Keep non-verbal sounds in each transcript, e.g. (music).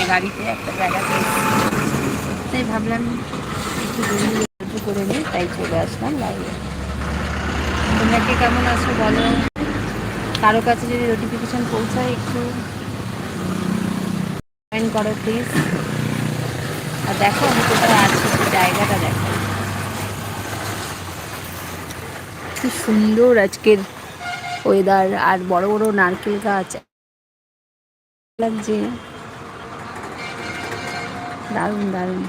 মানে গাড়িতে একটা জায়গাতে তাই ভাবলাম একটু গল্প করে নিই, তাই চলে আসলাম লাইভে। তোমরা কে কেমন আছো বলো? কারও কাছে যদি নোটিফিকেশন পৌঁছায় একটু জয়েন করো প্লিজ আর দেখো, আমি কোথায় আছি জায়গাটা দেখো। কি সুন্দর আজকের ওয়েদার আর বড় বড় নারকেল গাছ। লাগছে। দারুণ দারুণ।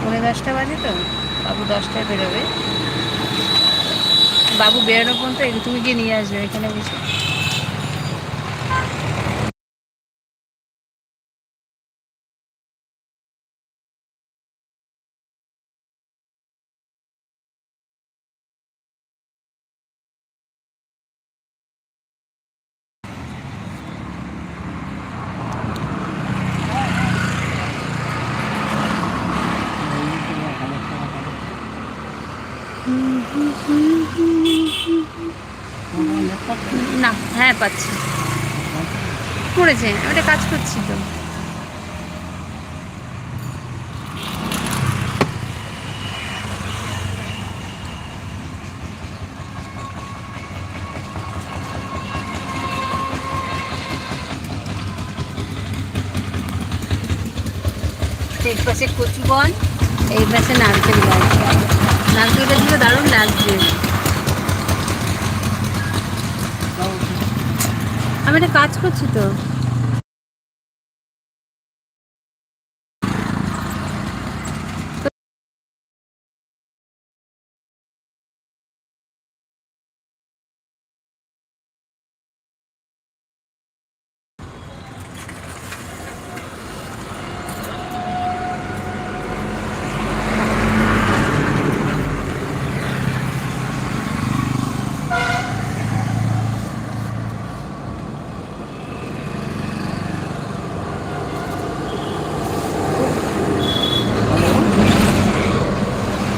পৌনে দশটা বাজে তো? বাবু দশটায় বেরোবে। বাবু বেরোনো পর্যন্ত তুমি গিয়ে নিয়ে আসবে, এখানে বসে না হ্যাঁ পাচ্ছি। করেছে আমি একটা কাজ করছি তো। এই পাশে কচু বন এই পাশে নারকেল গাছ। নারকেল গাছগুলো দারুণ লাগছে। আমি একটা কাজ করছি তো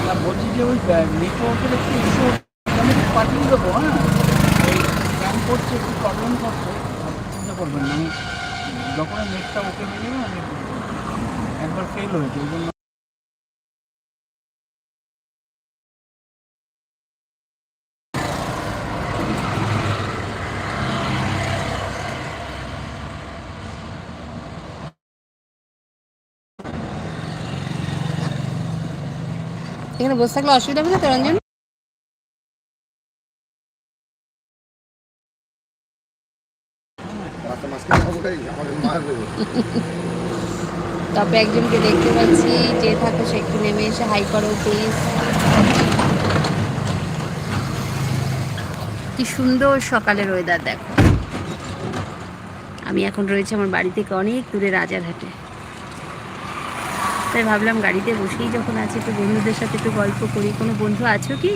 না, বলছি যে ওই নেটওয়ার্কের একটু ইস্যু আমি একটু পাঠিয়ে দেবো হ্যাঁ? এই স্ক্যান করছে একটু প্রবলেম করছে? চিন্তা করবেন না, আমি যখন নেটটা ওকে মিলে একবার ফেল হয়েছে ওই জন্য এখানে বসে থাকলে অসুবিধা হবে না তো রঞ্জন? (laughs) তবে একজনকে দেখতে পাচ্ছি যে থাকো সে একটু নেমে এসে হাই করো প্লিজ কি সুন্দর সকালের ওয়েদার দেখো। আমি এখন রয়েছে আমার বাড়ি থেকে অনেক দূরে রাজারহাটে। তাই ভাবলাম গাড়িতে বসেই যখন আছি একটু বন্ধুদের সাথে একটু গল্প করি। কোনো বন্ধু আছো কি?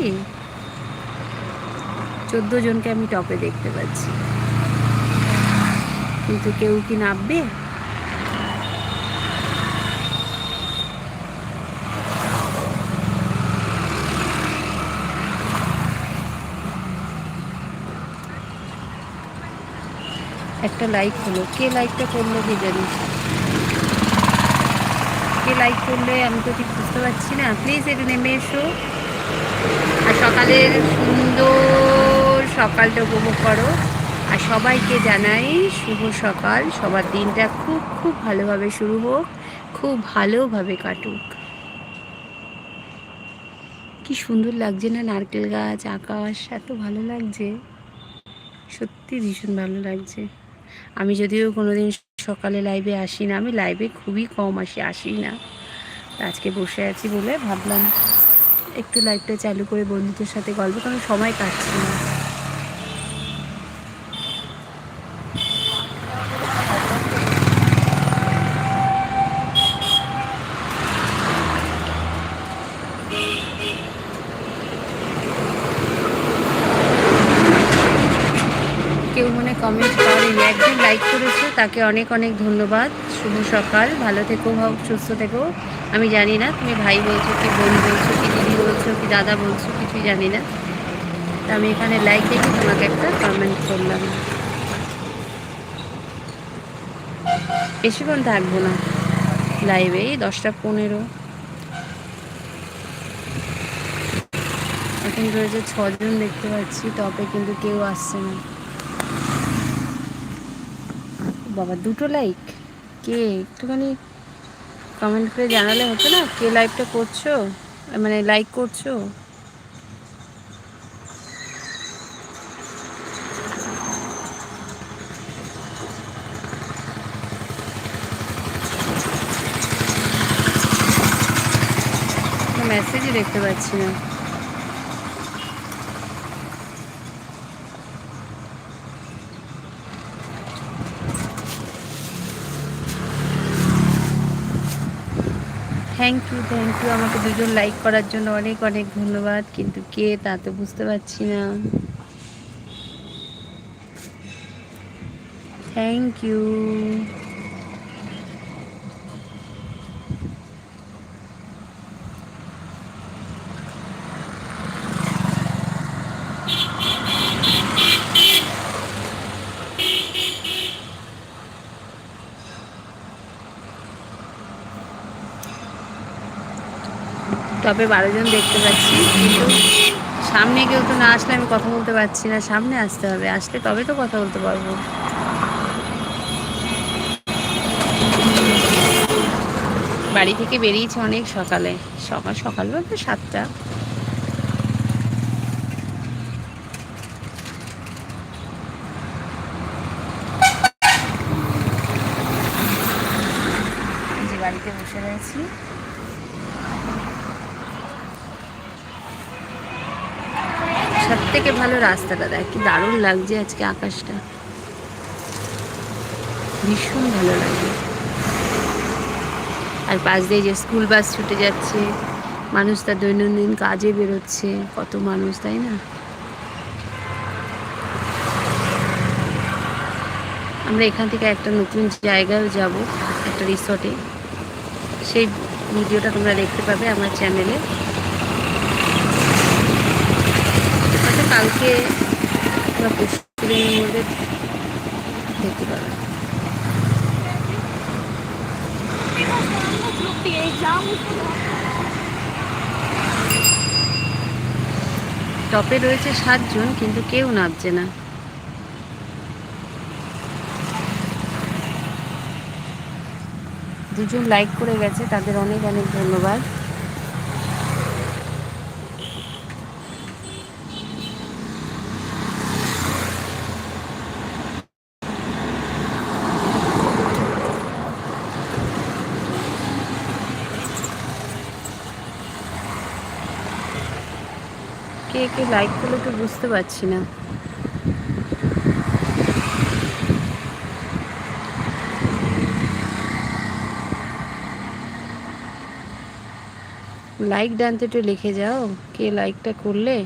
চোদ্দ জনকে আমি টপে দেখতে পাচ্ছি। কিন্তু কেউ কি নামবে? একটা লাইক হলো। কে লাইকটা করল কি জানি কে লাইক করলে আমি তো ঠিক বুঝতে পারছি না। প্লিজ একটু নেমে এসো। আর সকালের সুন্দর সকালটা উপভোগ করো। আর সবাইকে জানাই শুভ সকাল। সবার দিনটা খুব খুব ভালোভাবে শুরু হোক। খুব ভালোভাবে কাটুক। কি সুন্দর লাগছে না নারকেল গাছ, আকাশ, এত ভালো লাগছে। সত্যি ভীষণ ভালো লাগছে। আমি যদিও কোনোদিন সকালে লাইভে আসি না। আমি লাইভে খুবই কম আসি আসি না। আজকে বসে আছি বলে ভাবলাম একটু লাইভটা চালু করে বন্ধুদের সাথে গল্প কারণ সময় কাটছে না। কেউ মনে কমেন্ট একজন লাইক করেছ, তাকে অনেক অনেক ধন্যবাদ। শুভ সকাল, ভালো থেকো হোক সুস্থ থেকো। আমি জানি না তুমি ভাই বলছো কি বোন বলছো কি দিদি বলছো কি দাদা বলছো, কিছুই জানি না। তা আমি এখানে লাইক দেখে তোমাকে একটা কমেন্ট করলাম। বেশিক্ষণ থাকব না লাইভে এই দশটা পনেরো। এখন রয়েছে ছজন দেখতে পাচ্ছি, টপে কিন্তু কেউ আসছে না। বাবা, দুটো লাইক কে? একটুখানি কমেন্ট করে জানালে হতো না? কে লাইভটা করছ? মানে লাইক করছ? মেসেজই দেখতে পাচ্ছি না। থ্যাংক ইউ থ্যাংক ইউ আমাকে দুজন লাইক করার জন্য অনেক অনেক ধন্যবাদ। কিন্তু কে তা তো বুঝতে পারছি না। থ্যাংক ইউ তবে বারো জন দেখতে পাচ্ছি, কিন্তু সামনে কেউ তো না আসলে আমি কথা বলতে পারছি না, সামনে আসতে হবে, আসলে তবে তো কথা বলতে পারব। বাড়ি থেকে বেরিয়েছে অনেক সকালে, সকাল সকাল বলতে সাতটা। বাড়িতে বসে রয়েছি সব থেকে ভালো রাস্তাটা দেখ, কি দারুণ লাগছে আজকে আকাশটা। ভীষণ ভালো লাগে। আর পাশ দিয়ে যে স্কুল বাস ছুটে যাচ্ছে, মানুষ তার দৈনন্দিন কাজে বেরোচ্ছে, কত মানুষ, তাই না? আমরা এখান থেকে একটা নতুন জায়গায় যাব, একটা রিসর্টে সেই ভিডিওটা তোমরা দেখতে পাবে আমার চ্যানেলে কালকে দেখতে টপে রয়েছে সাতজন, কিন্তু কেউ নামছে না। দুজন লাইক করে গেছে, তাদের অনেক অনেক ধন্যবাদ। কে কে লাইক করলে তো বুঝতে পারছি না। লাইক ডানতে একটু লিখে যাও, কে লাইকটা করলে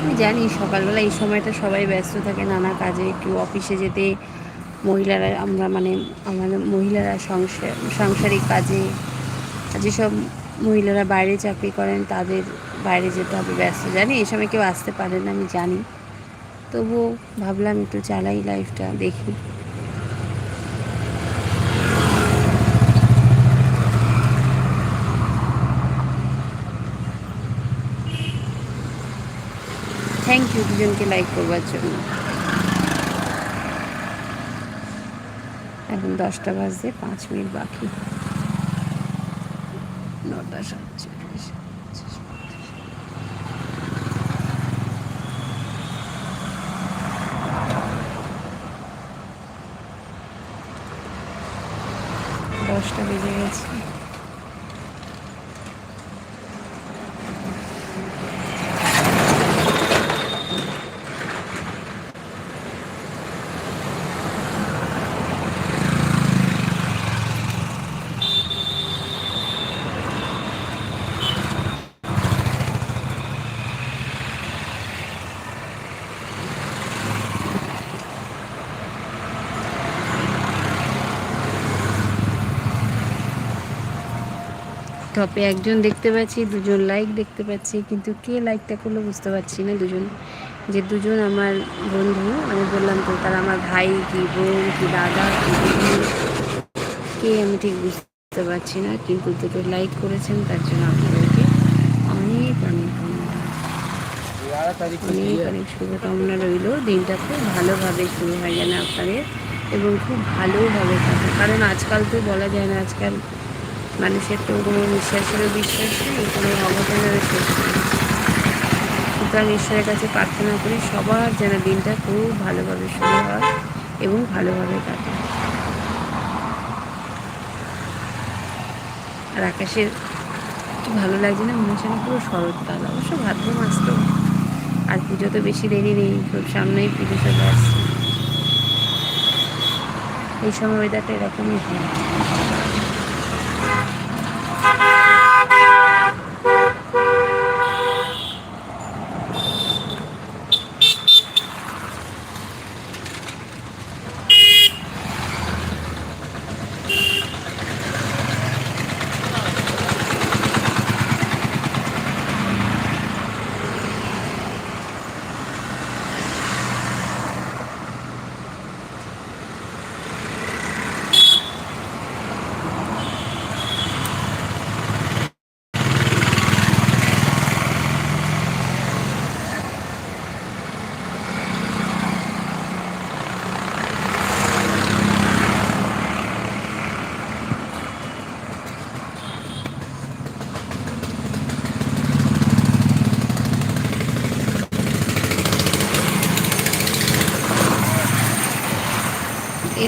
আমি জানি সকালবেলা এই সময়টা সবাই ব্যস্ত থাকে, নানা কাজে, কেউ অফিসে যেতে, মহিলারা আমরা মানে আমাদের মহিলারা সংসার সাংসারিক কাজে, যেসব মহিলারা বাইরে চাকরি করেন তাদের বাইরে যেতে হবে ব্যস্ত। জানি এই সময় কেউ আসতে পারে না, আমি জানি। তবুও ভাবলাম একটু চালাই লাইফটা দেখি। থ্যাংক ইউ দুজনকে লাইক করবার জন্য। এখন দশটা বাজতে পাঁচ মিনিট বাকি। নটা সাতচল্লিশ বেজে গেছে টপে একজন দেখতে পাচ্ছি, দুজন লাইক দেখতে পাচ্ছি, কিন্তু কে লাইকটা করল বুঝতে পারছি না দুজন। যে দুজন আমার বন্ধু, আমি বললাম তো তারা আমার ভাই, কি বোন, কি দাদা, কি কে আমি ঠিক বুঝতে পারছি না, কিন্তু দুটো লাইক করেছেন, তার জন্য আপনাদেরকে অনেক অনেক অনেক অনেক শুভকামনা রইল দিনটা খুব ভালোভাবে শুরু হয় যেন আপনাদের, এবং খুব ভালোভাবে থাকে কারণ আজকাল তো বলা যায় না, আজকাল মানুষের তো কোনো নিঃশ্বাসেরও বিশ্বাস নেই কোনো অঘটনেরও শেষ নেই। সুতরাং ঈশ্বরের কাছে প্রার্থনা করি, সবার যেন দিনটা খুব ভালোভাবে শুরু হয় এবং ভালোভাবে কাটে। আর আকাশের কি ভালো লাগছে না, মনে হচ্ছে পুরো শরৎকাল অবশ্য ভাদ্র মাস তো। আর পুজো তো বেশি দেরি নেই, খুব সামনেই পুজো চলে আসছে। এই সময় ওয়েদারটা এরকমই হয়।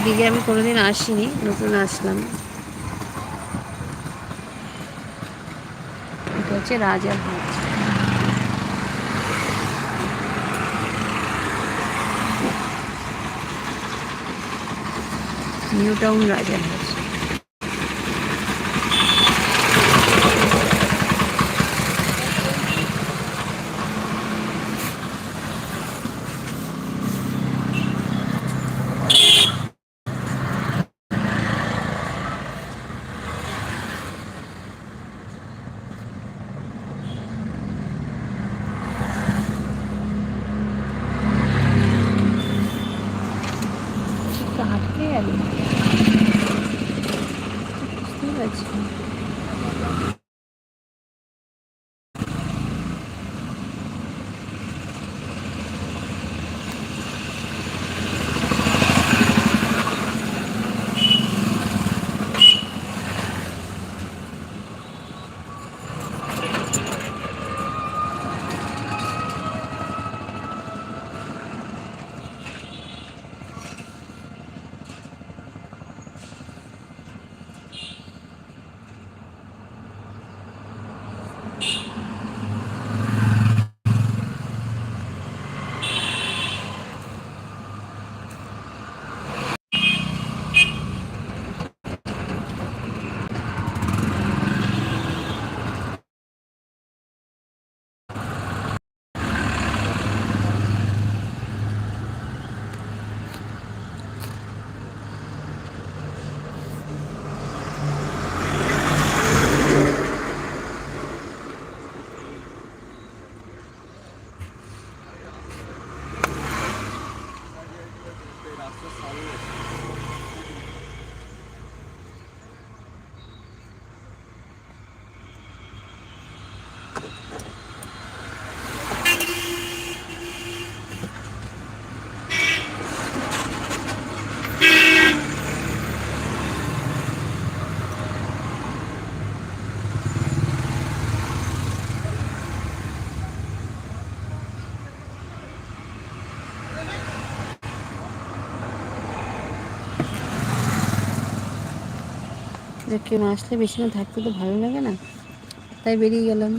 এদিকে আমি কোনোদিন আসিনি নতুন আসলাম। এটা হচ্ছে রাজার হাট নিউ টাউন রাজার হাট যে কেউ না আসলে না থাকতে তো ভালো লাগে না। তাই বেরিয়ে গেলাম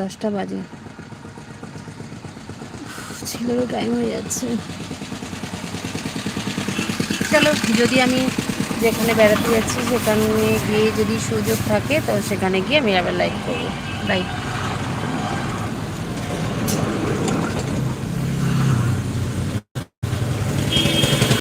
দশটা বাজে। ছেলেরও টাইম হয়ে যাচ্ছে। চলো, যদি আমি যেখানে বেড়াতে যাচ্ছি সেখানে গিয়ে যদি সুযোগ থাকে, তো সেখানে গিয়ে আমি আবার লাইভ করব। বাই